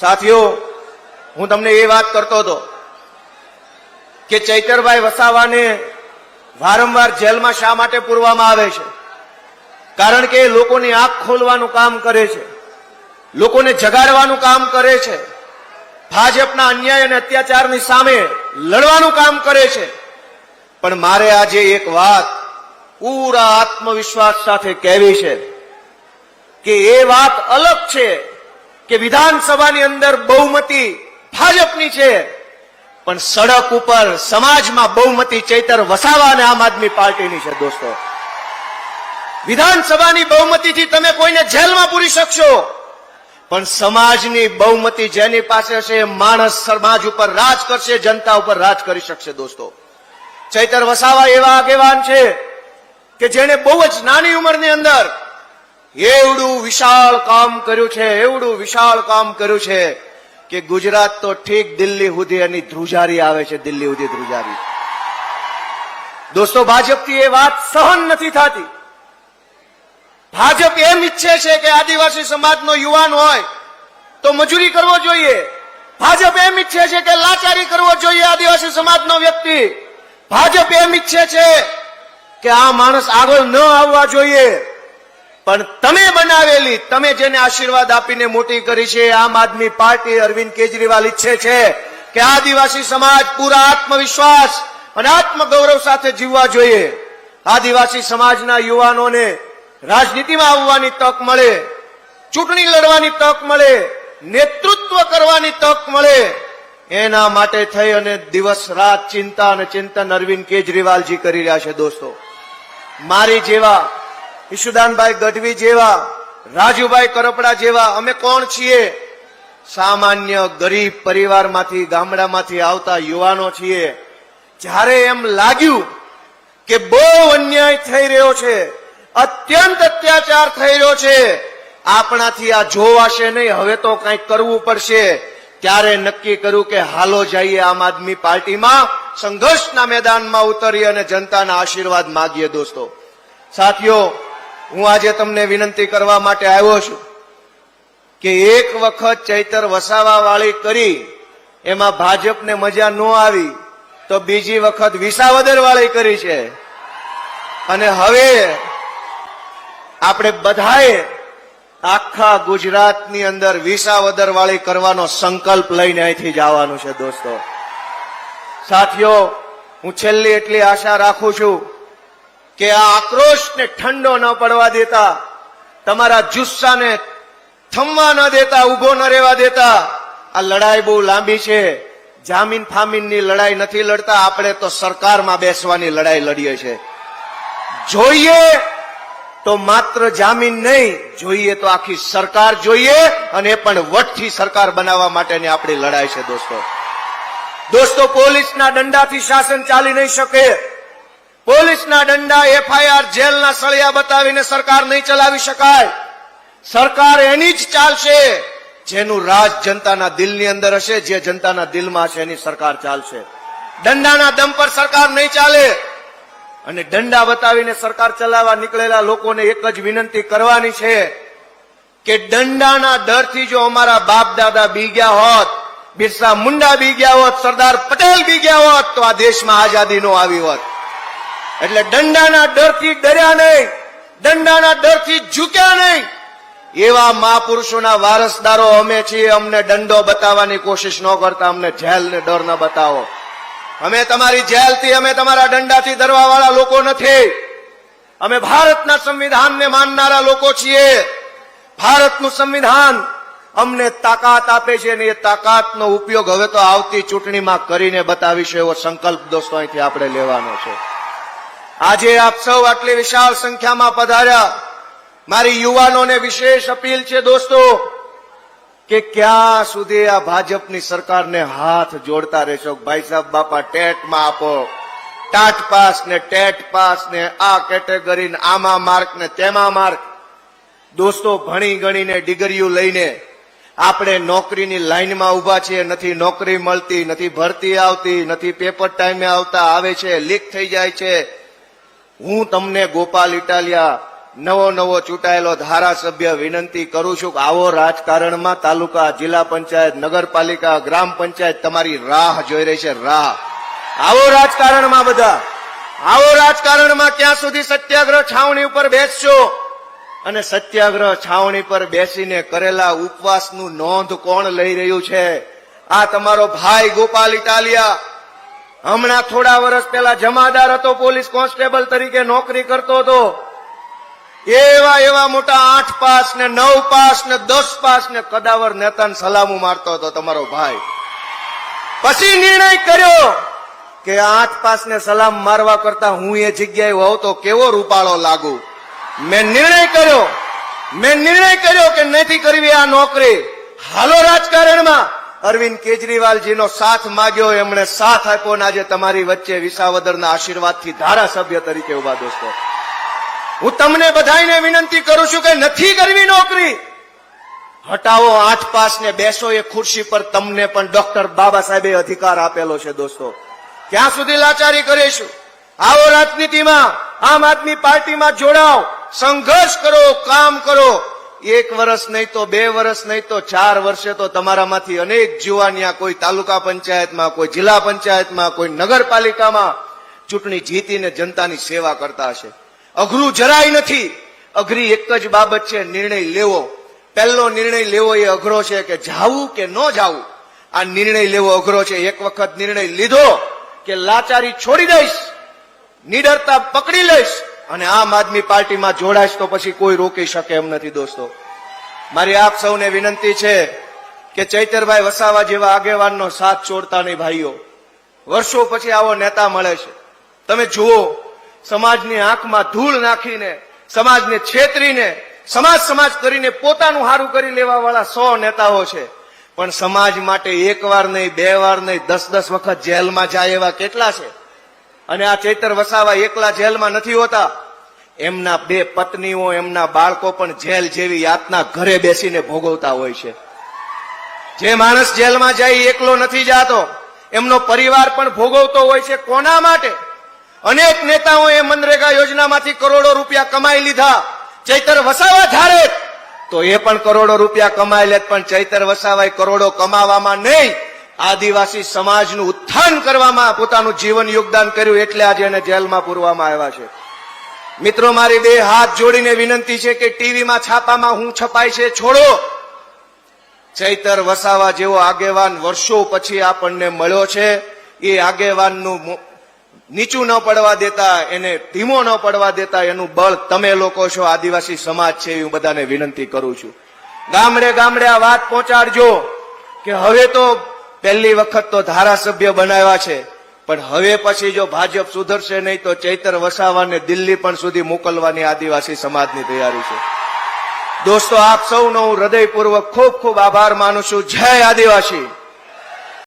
સાથીઓ, હું તમને એ વાત કરતો હતો કે ચૈતરભાઈ વસાવાને વારંવાર જેલમાં શા માટે પૂરવામાં આવે છે? કારણ કે એ લોકોની આંખ ખોલવાનું કામ કરે છે, લોકોને જગાડવાનું કામ કરે છે, ભાજપના અન્યાય અને અત્યાચારની સામે લડવાનું કામ કરે છે. પણ મારે આજે એક વાત પૂરા આત્મવિશ્વાસ સાથે કહેવી છે કે એ વાત અલગ છે. કે વિધાનસભાની અંદર બહુમતી ભાજપની છે, પણ સડક ઉપર સમાજમાં બહુમતી ચૈતર વસાવા અને આમ આદમી પાર્ટીની છે દોસ્તો. વિધાનસભાની બહુમતીથી તમે કોઈને જેલમાં પૂરી શકશો, પણ સમાજની બહુમતી જેની પાસે હશે માણસ સમાજ ઉપર રાજ કરશે, જનતા ઉપર રાજ કરી શકશે દોસ્તો. ચૈતર વસાવા એવા આગેવાન છે કે જેણે બહુ જ નાની ઉંમરની અંદર એવડું વિશાળ કામ કર્યું છે, એવડું વિશાળ કામ કર્યું છે કે ગુજરાત તો ઠીક દિલ્હી સુધી એની ધ્રુજારી આવે છે, દિલ્હી સુધી ધ્રુજારી. દોસ્તો, ભાજપથી એ વાત સહન નથી થતી. ભાજપ એમ ઈચ્છે છે કે આદિવાસી સમાજનો યુવાન હોય તો મજૂરી કરવો જોઈએ. ભાજપ એમ ઈચ્છે છે કે લાચારી કરવો જોઈએ આદિવાસી સમાજનો વ્યક્તિ. ભાજપ એમ ઈચ્છે છે કે આ માણસ આગળ ન આવવા જોઈએ. પણ તમે બનાવેલી, તમે જેને આશીર્વાદ આપીને મોટી કરી છે, આમ આદમી પાર્ટી અરવિંદ કેજરીવાલ ઈચ્છે છે કે આદિવાસી સમાજ પૂરા આત્મવિશ્વાસ અને આત્મગૌરવ સાથે જીવવા જોઈએ. આદિવાસી સમાજના યુવાનોને રાજનીતિમાં આવવાની તક મળે, ચૂંટણી લડવાની તક મળે, નેતૃત્વ કરવાની તક મળે. એના માટે થઈ અને દિવસ રાત ચિંતા અને ચિંતન અરવિંદ કેજરીવાલજી કરી રહ્યા છે દોસ્તો. મારી જેવા ઈશુદાનભાઈ ગઢવી જેવા, રાજુભાઈ કરપડા જેવા, અમે કોણ છીએ? સામાન્ય ગરીબ પરિવારમાંથી, ગામડામાંથી આવતા યુવાનો છીએ. જ્યારે એમ લાગ્યું કે બહુ અન્યાય થઈ રહ્યો છે, અત્યંત અત્યાચાર થઈ રહ્યો છે, આપણાથી આ જોવાશે નહીં, હવે તો કંઈક કરવું પડશે. ત્યારે નક્કી કર્યું કે હાલો જઈએ આમ આદમી પાર્ટીમાં, સંઘર્ષના મેદાનમાં ઉતરી અને જનતાના આશીર્વાદ માગીએ દોસ્તો. સાથીઓ હું આજે તમને વિનંતી કરવા માટે આવ્યો છું કે એક વખત ચૈતર વસાવા વાળી કરી, એમાં ભાજપને મજા ન આવી, તો બીજી વખત વિસાવદર વાળી કરી છે. અને હવે આપણે બધાએ આખા ગુજરાતની અંદર વિસાવદર વાળી કરવાનો સંકલ્પ લઈને અહીંથી જવાનું છે દોસ્તો. સાથીઓ, હું છેલ્લી એટલી આશા રાખું છું કે આ આક્રોશને ઠંડો ન પડવા દેતા, તમારા જુસ્સાને થમવા ન દેતા ઊભો ન રહેવા દેતા. આ લડાઈ બહુ લાંબી છે. જામીન ફામીનની લડાઈ નથી લડતા. આપણે તો સરકારમાં બેસવાની લડાઈ લડીએ છીએ. જોઈએ તો માત્ર જામીન નહીં, જોઈએ તો આખી સરકાર જોઈએ અને પણ વટથી સરકાર બનાવવા માટેની આપણી લડાઈ છે, દોસ્તો. દોસ્તો, પોલીસના દંડાથી શાસન ચાલી નહીં શકે. પોલીસના દંડા એફઆઈઆર જેલના સળિયા બતાવીને સરકાર નહીં ચલાવી શકાય. સરકાર એની જ ચાલશે જેનું રાજ જનતાના દિલની અંદર હશે, જે જનતાના દિલમાં હશે એની સરકાર ચાલશે. દંડાના દમ પર સરકાર નહીં ચાલે. અને દંડા બતાવીને સરકાર ચલાવવા નીકળેલા લોકોને એક જ વિનંતી કરવાની છે કે દંડાના ડરથી જો અમારા બાપ દાદા બી ગયા હોત, બિરસા મુંડા બી ગયા હોત, સરદાર પટેલ બી ગયા હોત, તો આ દેશમાં આઝાદી નો આવી હોત. એટલે દંડાના ડરથી ડર્યા નહીં, દંડાના ડરથી ઝૂક્યા નહીં. એવા મહાપુરુષોના વારસદારો અમે છીએ, અમને દંડો બતાવવાની કોશિશ ન કરતા, અમને જેલ ને ડર ન બતાવો. અમે તમારી જેલથી, અમે તમારા દંડાથી ડરવા વાળા લોકો નથી. અમે ભારતના સંવિધાનને માનનારા લોકો છીએ. ભારતનું સંવિધાન અમને તાકાત આપે છે અને એ તાકાતનો ઉપયોગ હવે તો આવતી ચૂંટણીમાં કરીને બતાવીશું, એવો સંકલ્પ દોસ્તો અહીંથી આપણે લેવાનો છે. આજે આપ સૌ આટલી વિશાળ સંખ્યામાં પધાર્યા. મારી યુવાનોને વિશેષ અપીલ છે દોસ્તો, કે ક્યાં સુધી આ ભાજપની સરકારને હાથ જોડતા રહેશો? ભાઈ સાહેબ, બાપા, ટેટમાં આપો. ટાટ પાસ ને ટેટ પાસ ને આ કેટેગરી આમાં માર્ક ને તેમાં માર્ક. દોસ્તો, ભણી ગણીને ડિગ્રીઓ લઈને આપણે નોકરીની લાઈનમાં ઊભા છીએ. નથી નોકરી મળતી, નથી ભરતી આવતી, નથી પેપર ટાઈમે આવતા, આવે છે, લીક થઈ જાય છે. હું તમને ગોપાલ ઇટાલિયા નવો નવો ચૂંટાયેલો ધારાસભ્ય વિનંતી કરું છું કે આવો રાજકારણમાં તાલુકા જિલ્લા પંચાયત, નગરપાલિકા, ગ્રામ પંચાયત તમારી રાહ જોઈ રહી છે, રાહ. આવો રાજકારણમાં બધા. આવો રાજકારણમાં ક્યાં સુધી સત્યાગ્રહ છાવણી ઉપર બેસશો? અને સત્યાગ્રહ છાવણી પર બેસીને કરેલા ઉપવાસનું નોંધ કોણ લઈ રહ્યું છે? આ તમારો ભાઈ ગોપાલ ઇટાલિયા હમણાં થોડા વર્ષ પહેલા જમાદાર હતો, પોલીસ કોન્સ્ટેબલ તરીકે નોકરી કરતો હતો. એવા એવા મોટા આઠ પાસ ને નવ પાસ ને દસ પાસ ને કદાવર નેતાને સલામું મારતો હતો તમારો ભાઈ. પછી નિર્ણય કર્યો કે આઠ પાસ ને સલામ મારવા કરતા હું એ જગ્યાએ હોઉં તો કેવો રૂપાળો લાગુ? મેં નિર્ણય કર્યો. મેં નિર્ણય કર્યો કે નથી કરવી આ નોકરી. હાલો રાજકારણમાં. અરવિંદ કેજરીવાલજીનો સાથ માગ્યો એમણે સાથ આપ્યો ને આજે તમારી વચ્ચે વિસાવદરના આશીર્વાદથી ધારાસભ્ય તરીકે ઊભા દોસ્તો. હું તમને બધાને વિનંતી કરું છું કે નથી કરવી નોકરી. હટાવો આઠ પાસ ને બેસો એ ખુરશી પર, તમને પણ ડોક્ટર બાબા સાહેબે અધિકાર આપેલો છે દોસ્તો. ક્યાં સુધી લાચારી કરીશું? આવો રાજનીતિમાં, આમ આદમી પાર્ટીમાં જોડાઓ, સંઘર્ષ કરો, કામ કરો. એક વર્ષ નહીં તો બે વર્ષ નહીં તો ચાર વર્ષે તો તમારામાંથી અનેક જુવાનિયા કોઈ તાલુકા પંચાયતમાં, કોઈ જિલ્લા પંચાયતમાં, કોઈ નગરપાલિકામાં ચૂંટણી જીતીને જનતાની સેવા કરતા હશે. અઘરું જરાય નથી. અઘરી એક જ બાબત છે, નિર્ણય લેવો. પહેલો નિર્ણય લેવો એ અઘરો છે કે જાવું કે ન જાવું. આ નિર્ણય લેવો અઘરો છે. એક વખત નિર્ણય લીધો કે લાચારી છોડી દઈશ. નિડરતા પકડી લઈશ. અને આમ આદમી પાર્ટીમાં જોડાશ તો પછી કોઈ રોકી શકે એમ નથી, દોસ્તો. મારી આપ સૌને વિનંતી છે કે ચૈતરભાઈ વસાવા જેવા આગેવાનનો સાથ છોડતા નહીં, ભાઈઓ. વર્ષો પછી આવો નેતા મળે છે. તમે જુઓ, સમાજની આંખમાં ધૂળ નાખીને, સમાજને છેતરીને, સમાજ સમાજ કરીને પોતાનું હારું કરી લેવા વાળા સો નેતાઓ છે. પણ સમાજ માટે એક વાર નહીં, બે વાર નહીં, દસ દસ વખત જેલમાં જાય એવા કેટલા છે? અને આ ચૈતર વસાવા એકલા જેલમાં નથી હોતા. એમના બે પત્નીઓ, એમના બાળકો પણ જેલ જેવી યાતના ઘરે બેસીને ભોગવતા હોય છે. જે માણસ જેલમાં જાય એકલો નથી જાતો. એમનો પરિવાર પણ ભોગવતો હોય છે કોના માટે? અનેક નેતાઓએ મનરેગા યોજનામાંથી કરોડો રૂપિયા કમાઈ લીધા. ચૈતર વસાવા ધારે તો એ પણ કરોડો રૂપિયા કમાઈ લેત, પણ ચૈતર વસાવાય કરોડો કમાવામાં નહીં. આદિવાસી સમાજનું ઉત્થાન કરવામાં પોતાનું જીવન યોગદાન કર્યું એટલે આજે એને જેલમાં પૂરવામાં આવ્યા છે. મિત્રો, મારી બે હાથ જોડીને વિનંતી છે કે ટીવીમાં છાપામાં હું છપાય છે, છોડો. ચૈતર વસાવા જેવો આગેવાન વર્ષો પછી આપણને મળ્યો છે. એ આગેવાનનું નીચું ન પડવા દેતા, એને ધીમો ન પડવા દેતા એનું બળ તમે લોકો છો, આદિવાસી સમાજ છે એવી હું બધાને વિનંતી કરું છું. ગામડે ગામડે આ વાત પહોંચાડજો કે હવે તો પહેલી વખત તો ધારાસભ્ય બનાવ્યા છે. પણ હવે પછી જો ભાજપ સુધરશે નહીં તો ચૈતર વસાવાને દિલ્હી પણ સુધી મોકલવાની આદિવાસી સમાજની તૈયારી છે. દોસ્તો, આપ સૌનો હું હૃદયપૂર્વક ખૂબ ખૂબ આભાર માનું છું. જય આદિવાસી!